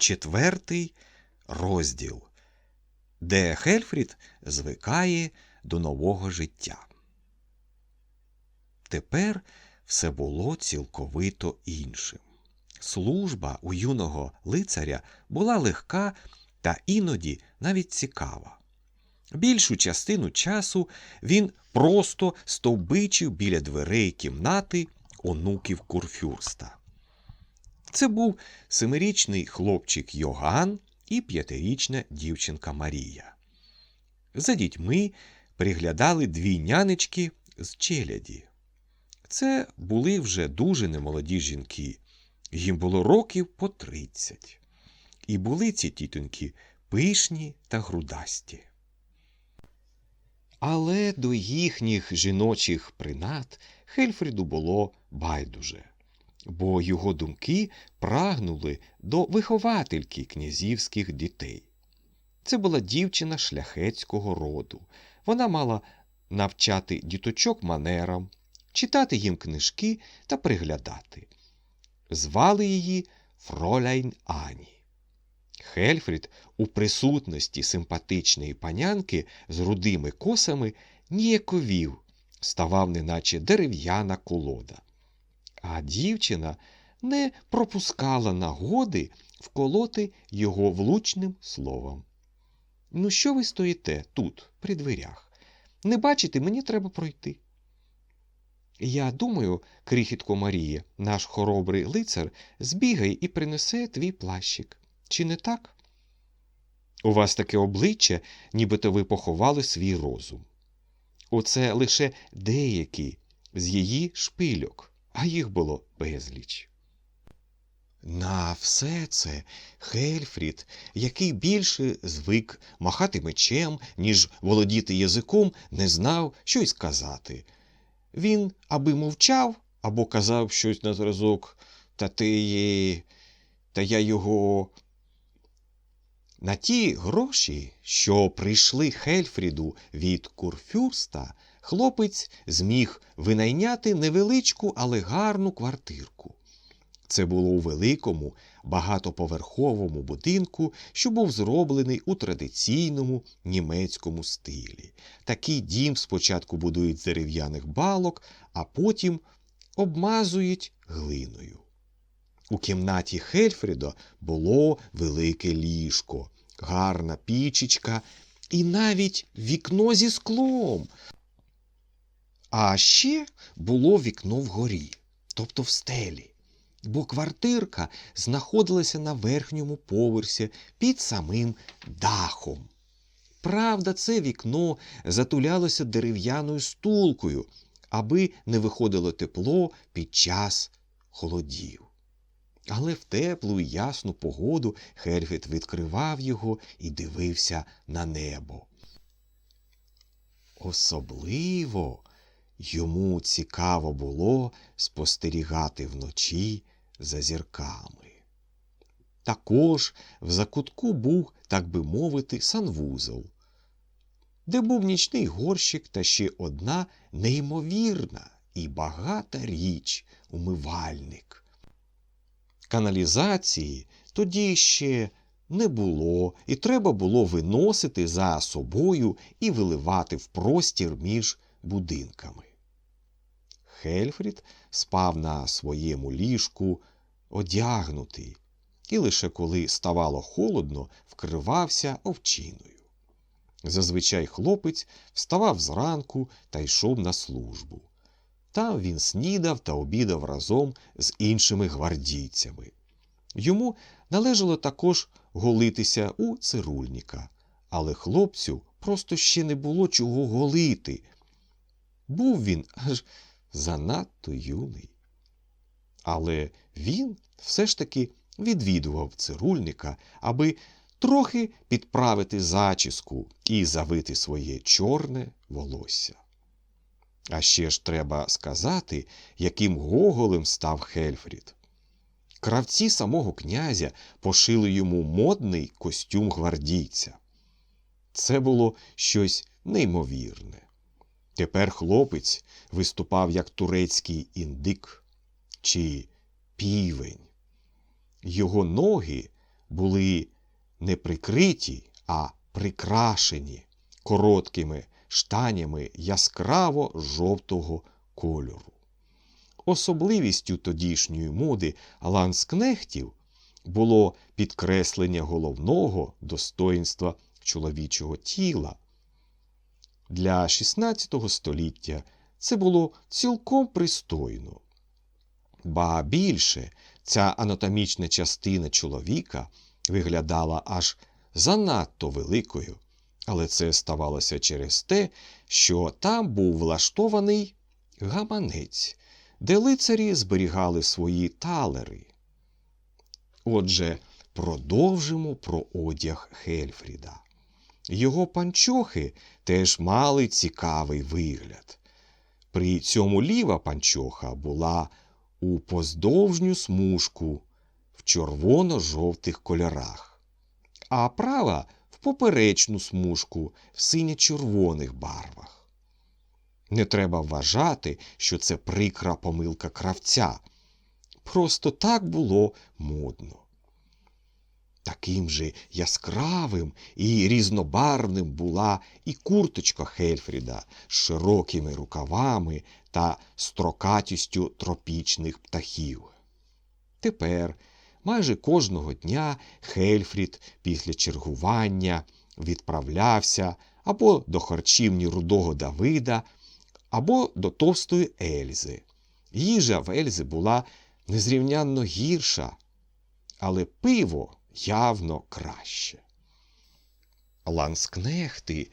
четвертий розділ, де Хельфрід звикає до нового життя. Тепер все було цілковито іншим. Служба у юного лицаря була легка та іноді навіть цікава. Більшу частину часу він просто стовбичив біля дверей кімнати онуків Курфюрста. Це був семирічний хлопчик Йоган і п'ятирічна дівчинка Марія. За дітьми приглядали дві нянечки з челяді. Це були вже дуже немолоді жінки, їм було років по тридцять. І були ці тітоньки пишні та грудасті. Але до їхніх жіночих принад Хельфріду було байдуже, бо його думки прагнули до виховательки князівських дітей. Це була дівчина шляхетського роду. Вона мала навчати діточок манерам, читати їм книжки та приглядати. Звали її Фроляйн Ані. Хельфрід у присутності симпатичної панянки з рудими косами ніяковів, ставав неначе дерев'яна колода. А дівчина не пропускала нагоди вколоти його влучним словом. Ну, що ви стоїте тут, при дверях? Не бачите, мені треба пройти. Я думаю, крихітко Марія, наш хоробрий лицар, збігає і принесе твій плащик. Чи не так? У вас таке обличчя, нібито ви поховали свій розум. Оце лише деякі з її шпильок, а їх було безліч. На все це Хельфрід, який більше звик махати мечем, ніж володіти язиком, не знав, що й сказати. Він аби мовчав або казав щось на зразок, та ти, та я його. На ті гроші, що прийшли Хельфріду від Курфюрста, хлопець зміг винайняти невеличку, але гарну квартирку. Це було у великому, багатоповерховому будинку, що був зроблений у традиційному німецькому стилі. Такий дім спочатку будують з дерев'яних балок, а потім обмазують глиною. У кімнаті Хельфріда було велике ліжко, гарна пічечка і навіть вікно зі склом. А ще було вікно вгорі, тобто в стелі, бо квартирка знаходилася на верхньому поверсі під самим дахом. Правда, це вікно затулялося дерев'яною стулкою, аби не виходило тепло під час холодів. Але в теплу і ясну погоду Хельфід відкривав його і дивився на небо. Особливо йому цікаво було спостерігати вночі за зірками. Також в закутку був, так би мовити, санвузол, де був нічний горщик та ще одна неймовірна і багата річ умивальник. Каналізації тоді ще не було, і треба було виносити за собою і виливати в простір між будинками. Хельфрід спав на своєму ліжку одягнутий, і лише коли ставало холодно, вкривався овчиною. Зазвичай хлопець вставав зранку та йшов на службу. Там він снідав та обідав разом з іншими гвардійцями. Йому належало також голитися у цирульника, але хлопцю просто ще не було чого голити. Був він аж занадто юний. Але він все ж таки відвідував цирульника, аби трохи підправити зачіску і завити своє чорне волосся. А ще ж треба сказати, яким гоголем став Хельфрід. Кравці самого князя пошили йому модний костюм гвардійця. Це було щось неймовірне. Тепер хлопець виступав як турецький індик чи півень. Його ноги були не прикриті, а прикрашені короткими штанями яскраво жовтого кольору. Особливістю тодішньої моди ланскнехтів було підкреслення головного достоїнства чоловічого тіла. Для XVI століття це було цілком пристойно. Ба більше ця анатомічна частина чоловіка виглядала аж занадто великою, але це ставалося через те, що там був влаштований гаманець, де лицарі зберігали свої талери. Отже, продовжимо про одяг Хельфріда. Його панчохи теж мали цікавий вигляд. При цьому ліва панчоха була у поздовжню смужку в червоно-жовтих кольорах, а права в поперечну смужку в синьо-червоних барвах. Не треба вважати, що це прикра помилка кравця. Просто так було модно. Таким же яскравим і різнобарвним була і курточка Хельфріда з широкими рукавами та строкатістю тропічних птахів. Тепер майже кожного дня Хельфрід після чергування відправлявся або до харчівні рудого Давида, або до товстої Ельзи. Їжа в Ельзи була незрівнянно гірша, але пиво явно краще. Ланскнехти,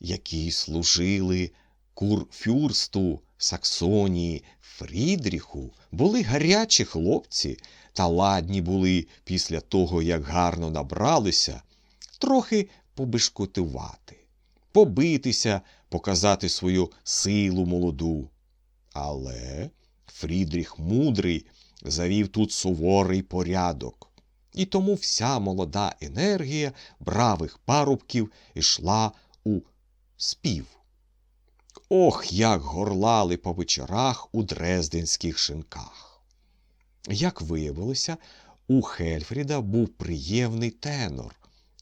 які служили курфюрсту Саксонії Фрідріху, були гарячі хлопці та ладні були після того, як гарно набралися, трохи побишкотувати, побитися, показати свою силу молоду. Але Фрідріх мудрий завів тут суворий порядок. І тому вся молода енергія бравих парубків йшла у спів. Ох, як горлали по вечорах у дрезденських шинках. Як виявилося, у Хельфріда був приємний тенор,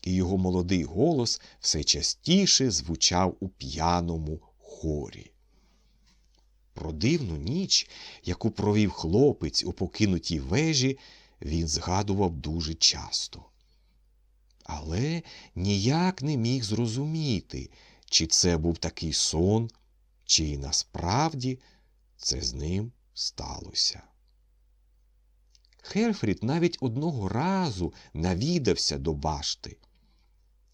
і його молодий голос все частіше звучав у п'яному хорі. Про дивну ніч, яку провів хлопець у покинутій вежі, він згадував дуже часто. Але ніяк не міг зрозуміти, чи це був такий сон, чи насправді це з ним сталося. Херфрід навіть одного разу навідався до башти.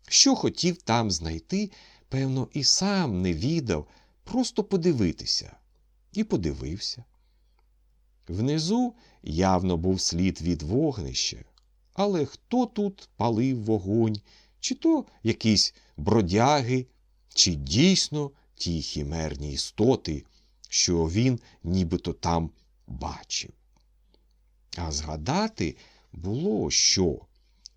Що хотів там знайти, певно, і сам не відав, просто подивитися. І подивився. Внизу явно був слід від вогнища, але хто тут палив вогонь, чи то якісь бродяги, чи дійсно ті хімерні істоти, що він нібито там бачив. А згадати було що.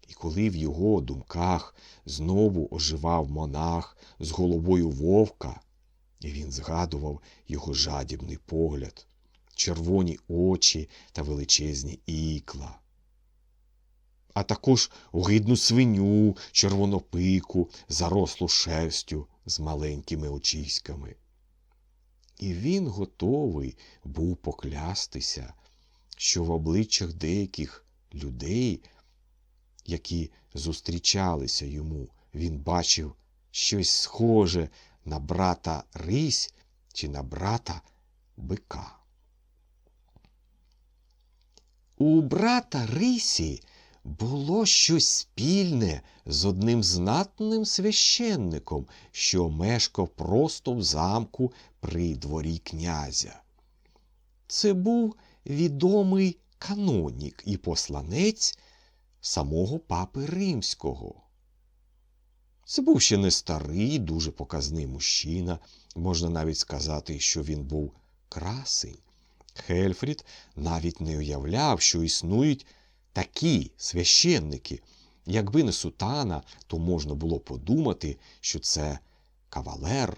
І коли в його думках знову оживав монах з головою вовка, і він згадував його жадібний погляд, червоні очі та величезні ікла. А також огидну свиню, червонопику, зарослу шерстю з маленькими очиськами. І він готовий був поклястися, що в обличчях деяких людей, які зустрічалися йому, він бачив щось схоже на брата Рись чи на брата бика. У брата Рисі було щось спільне з одним знатним священником, що мешкав просто в замку при дворі князя. Це був відомий канонік і посланець самого папи римського. Це був ще не старий, дуже показний мужчина, можна навіть сказати, що він був красень. Хельфрід навіть не уявляв, що існують такі священники. Якби не сутана, то можна було подумати, що це кавалер.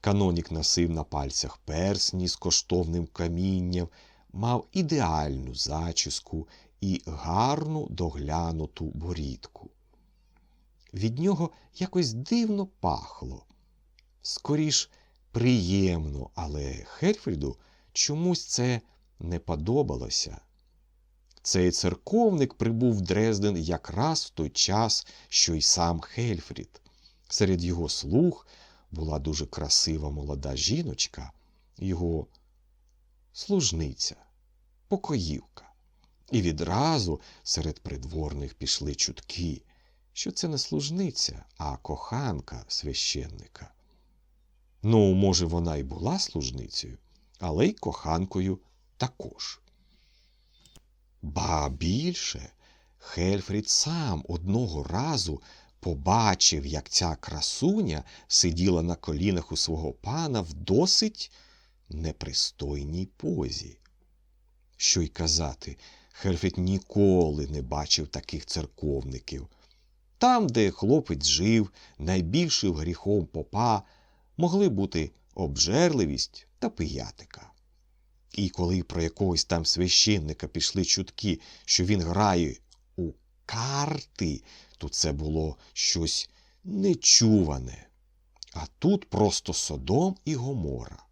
Канонік носив на пальцях персні з коштовним камінням, мав ідеальну зачіску і гарну доглянуту борідку. Від нього якось дивно пахло. Скоріш приємно, але Хельфріду чомусь це не подобалося. Цей церковник прибув в Дрезден якраз в той час, що й сам Хельфрід. Серед його слуг була дуже красива молода жіночка, його служниця, покоївка. І відразу серед придворних пішли чутки, що це не служниця, а коханка священника. Ну, може, вона й була служницею, але й коханкою також. Ба більше, Хельфрід сам одного разу побачив, як ця красуня сиділа на колінах у свого пана в досить непристойній позі. Що й казати, Хельфрід ніколи не бачив таких церковників. Там, де хлопець жив, найбільшим гріхом попа могли бути обжерливість та пиятика. І коли про якогось там священника пішли чутки, що він грає у карти, то це було щось нечуване. А тут просто Содом і Гомора.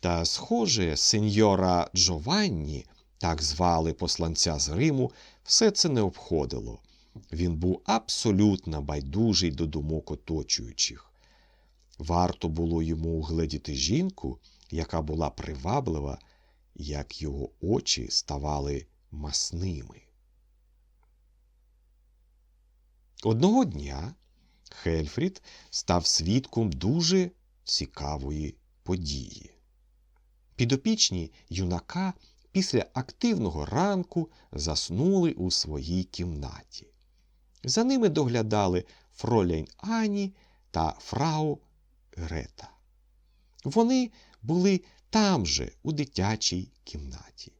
Та, схоже, сеньора Джованні, так звали посланця з Риму, все це не обходило. Він був абсолютно байдужий до думок оточуючих. Варто було йому угледіти жінку, яка була приваблива, як його очі ставали масними. Одного дня Хельфрід став свідком дуже цікавої події. Підопічні юнака після активного ранку заснули у своїй кімнаті. За ними доглядали фроляйн Ані та фрау Грета. Вони були там же, у дитячій кімнаті.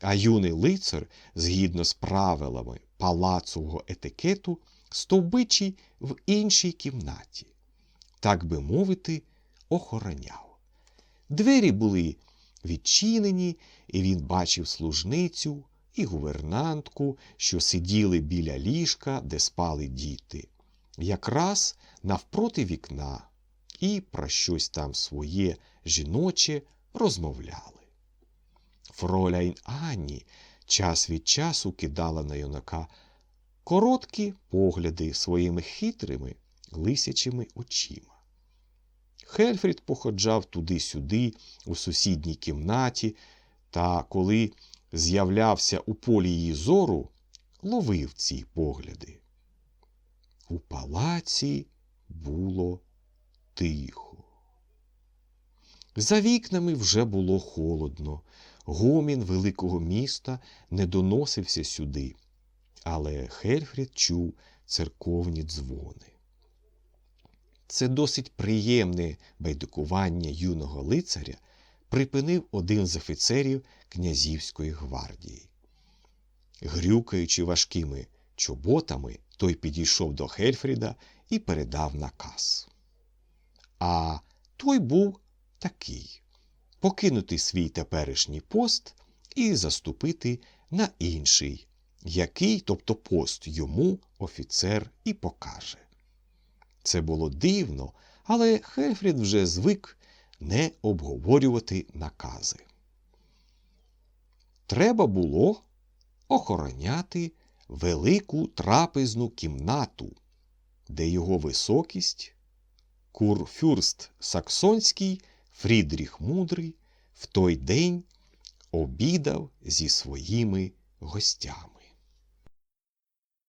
А юний лицар, згідно з правилами палацового етикету, стовбичий в іншій кімнаті, так би мовити, охороняв. Двері були відчинені, і він бачив служницю і гувернантку, що сиділи біля ліжка, де спали діти, якраз навпроти вікна, і про щось там своє жіноче розмовляли. Фроляйн Анні час від часу кидала на юнака короткі погляди своїми хитрими лисячими очима. Хельфрід походжав туди-сюди, у сусідній кімнаті, та коли з'являвся у полі її зору, ловив ці погляди. У палаці було тихо. За вікнами вже було холодно, гомін великого міста не доносився сюди, але Хельфрід чув церковні дзвони. Це досить приємне байдикування юного лицаря припинив один з офіцерів князівської гвардії. Грюкаючи важкими чоботами, той підійшов до Хельфріда і передав наказ. А той був такий покинути свій теперішній пост і заступити на інший, який, тобто пост йому офіцер і покаже. Це було дивно, але Хельфрід вже звик не обговорювати накази. Треба було охороняти велику трапезну кімнату, де його високість, курфюрст Саксонський Фрідріх Мудрий в той день обідав зі своїми гостями.